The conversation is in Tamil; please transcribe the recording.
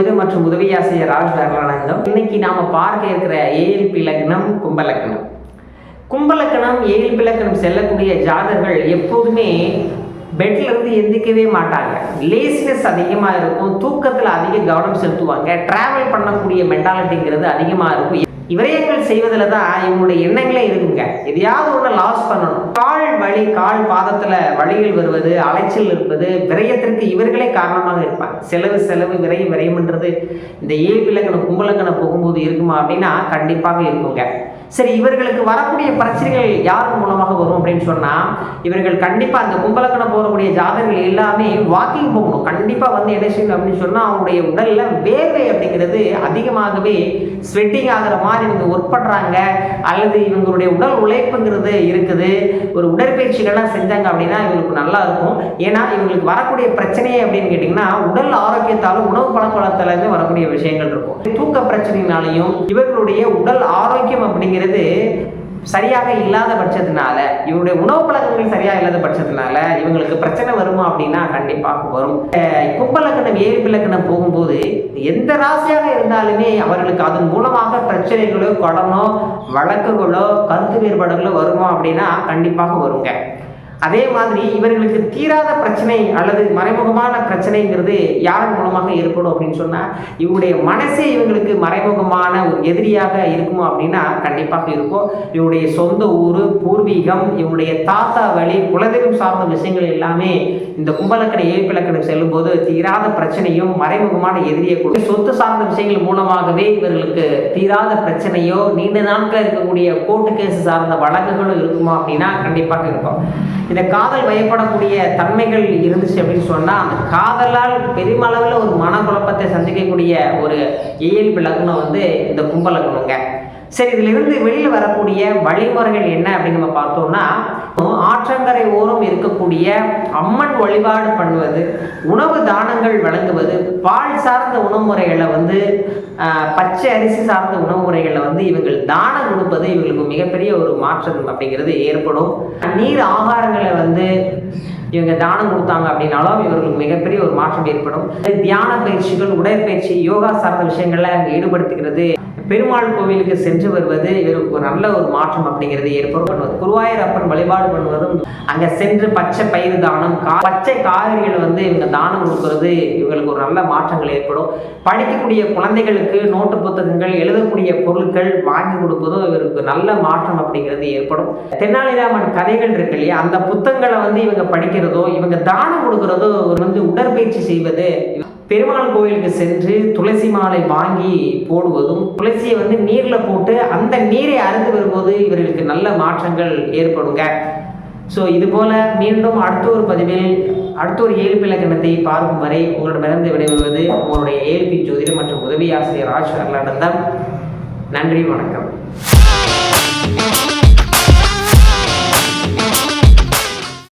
மற்றும் ஆசிரியர் ராஜ் அருளானந்தம் இன்னைக்கு நாம பார்க்க இருக்கிற ஏஎல்பி லக்னம் கும்பலக்கணம். கும்பலக்கணம் ஏஎல்பி லக்னம் செல்லக்கூடிய ஜாதகர்கள் எப்போதுமே பெட்ல இருந்து எந்திக்கவே மாட்டாங்க. லேசினஸ் அதிகமாக இருக்கும் தூக்கத்தில் அதிக கவனம் செலுத்துவாங்க டிராவல் பண்ணக்கூடிய மென்டாலிட்டிங்கிறது அதிகமாக இருக்கும். விரயங்கள் செய்வதில் தான் இவங்களுடைய எண்ணங்களே இருக்குங்க. எதையாவது ஒன்று லாஸ் பண்ணணும். வழி கால் பாதத்தில் வழியில் வருவது அலைச்சல் இருப்பது விரயத்திற்கு இவர்களே காரணமாக இருப்பாங்க செலவு செலவு விரயம் விரயம்ன்றது இந்த ஏபிலக்கணம் கும்பலக்கணம் போகும்போது இருக்குமா அப்படின்னா கண்டிப்பாக இருக்குங்க. சரி இவர்களுக்கு வரக்கூடிய பிரச்சனைகள் யார் மூலமாக வரும் அப்படின்னு சொன்னால் இவர்கள் கண்டிப்பாக அந்த கும்பலக்கணம் போகக்கூடிய ஜாதகங்கள் எல்லாமே வாக்கிங் போகணும். கண்டிப்பாக வந்து என்ன செய்யணும் அப்படின்னு சொன்னால் அவங்களுடைய உடலில் வேர்வை அப்படிங்கிறது அதிகமாகவே ஸ்வெட்டிங் ஆகிற மாதிரி இவங்க ஒர்க் பண்ணுறாங்க அல்லது இவங்களுடைய உடல் உழைப்புங்கிறது இருக்குது. ஒரு உடற்பயிற்சிகள்லாம் செஞ்சாங்க அப்படின்னா இவங்களுக்கு நல்லா இருக்கும். ஏன்னா இவங்களுக்கு வரக்கூடிய பிரச்சனையே அப்படின்னு கேட்டிங்கன்னா உடல் ஆரோக்கியத்தாலும் உணவு பழக்க வரக்கூடிய விஷயங்கள் இருக்கும். தூக்க பிரச்சனைனாலையும் இவர்களுடைய உடல் ஆரோக்கியம் அப்படிங்கிறது சரியாக இல்லாத பட்சத்தினால இவருடைய உணவு பழக்கங்கள் சரியாக இல்லாத பட்சத்தினால இவங்களுக்கு பிரச்சனை வருமா அப்படின்னா கண்டிப்பாக வரும். குப்பலக்கணம் ஏரிப்பிலக்கணம் போகும்போது எந்த ராசியாக இருந்தாலுமே அவர்களுக்கு அதன் மூலமாக பிரச்சனைகளோ கடனோ வழக்குகளோ கருத்து வேறுபாடுகளோ வருமா அப்படின்னா கண்டிப்பாக வருங்க. அதே மாதிரி இவர்களுக்கு தீராத பிரச்சனை அல்லது மறைமுகமான பிரச்சனைங்கிறது யார் மூலமாக ஏற்படும் அப்படின்னு சொன்னால் இவருடைய மனசே இவங்களுக்கு மறைமுகமான ஒரு எதிரியாக இருக்குமோ அப்படின்னா கண்டிப்பாக இருக்கும். இவருடைய சொந்த ஊர் பூர்வீகம் இவருடைய தாத்தா வழி குலதெய்வம் சார்ந்த விஷயங்கள் எல்லாமே இந்த கும்பலக்கடை ஏழ்பிலக்கணம் செல்லும்போது தீராத பிரச்சனையும் மறைமுகமான எதிரியை கூட சொத்து சார்ந்த விஷயங்கள் மூலமாகவே இவர்களுக்கு தீராத பிரச்சனையோ நீண்ட நாட்கள் இருக்கக்கூடிய கோர்ட்டு கேஸ் சார்ந்த வழக்குகளும் இருக்குமா அப்படின்னா கண்டிப்பாக இருக்கும். இந்த காதல் வயப்படக்கூடிய தன்மைகள் இருந்துச்சு அப்படின்னு சொன்னால் அந்த காதலால் பெருமளவில் ஒரு மனக்குழப்பத்தை சந்திக்கக்கூடிய ஒரு இயல்பு லக்னம் வந்து இந்த கும்ப லக்னங்க. சரி இதிலிருந்து வெளியில் வரக்கூடிய வழிமுறைகள் என்ன அப்படின்னு நம்ம பார்த்தோம்னா ஆற்றங்கரை ஓரம் இருக்கக்கூடிய அம்மன் வழிபாடு பண்ணுவது உணவு தானங்கள் வழங்குவது பால் சார்ந்த உணவு முறைகளை வந்து பச்சை அரிசி சார்ந்த உணவு முறைகளை வந்து இவங்கள் தானம் கொடுப்பது இவங்களுக்கு மிகப்பெரிய ஒரு மாற்றம் அப்படிங்கிறது ஏற்படும். நீர் ஆகாரங்களை வந்து இவங்க தானம் கொடுத்தாங்க அப்படின்னாலும் இவர்களுக்கு மிகப்பெரிய ஒரு மாற்றம் ஏற்படும். தியான பயிற்சிகள் உடற்பயிற்சி யோகா சார்ந்த விஷயங்கள்ல இவங்க ஈடுபடுத்துகிறது. பெருமாள் கோவிலுக்கு சென்று வருவது இவருக்கு ஒரு நல்ல ஒரு மாற்றம் அப்படிங்கிறது ஏற்படும். பண்ணுவது குருவாயூர் வழிபாடு பண்ணுவதும் அங்க சென்று பச்சை பயிர் தானம் கா பச்சை காய்கறிகள் வந்து இவங்க தானம் கொடுக்கறது இவங்களுக்கு ஒரு நல்ல மாற்றங்கள் ஏற்படும். படிக்கக்கூடிய குழந்தைகளுக்கு நோட்டு புத்தகங்கள் எழுதக்கூடிய பொருட்கள் வாங்கி கொடுப்பதும் இவருக்கு நல்ல மாற்றம் அப்படிங்கிறது ஏற்படும். தென்னாலிராமன் கதைகள் இருக்கு இல்லையா? அந்த புத்தகங்களை வந்து இவங்க படிக்கிறதோ இவங்க தானம் கொடுக்கறதோ வந்து உடற்பயிற்சி செய்வது பெருமாள் கோயிலுக்கு சென்று துளசி மாலை வாங்கி போடுவதும் துளசியை வந்து நீரில் போட்டு அந்த நீரை அருந்து வரும்போது இவர்களுக்கு நல்ல மாற்றங்கள் ஏற்படுங்க. ஸோ இது போல மீண்டும் அடுத்த ஒரு பதிவில் அடுத்த ஒரு ஏழ்பி இலக்கணத்தை பார்க்கும் வரை உங்களிடமிருந்து விடைபெறுவது உங்களுடைய ஏழ்பி ஜோதிடம் மற்றும் உதவி ஆசிரியர் ராஜ் அருளானந்தம் நன்றி வணக்கம்.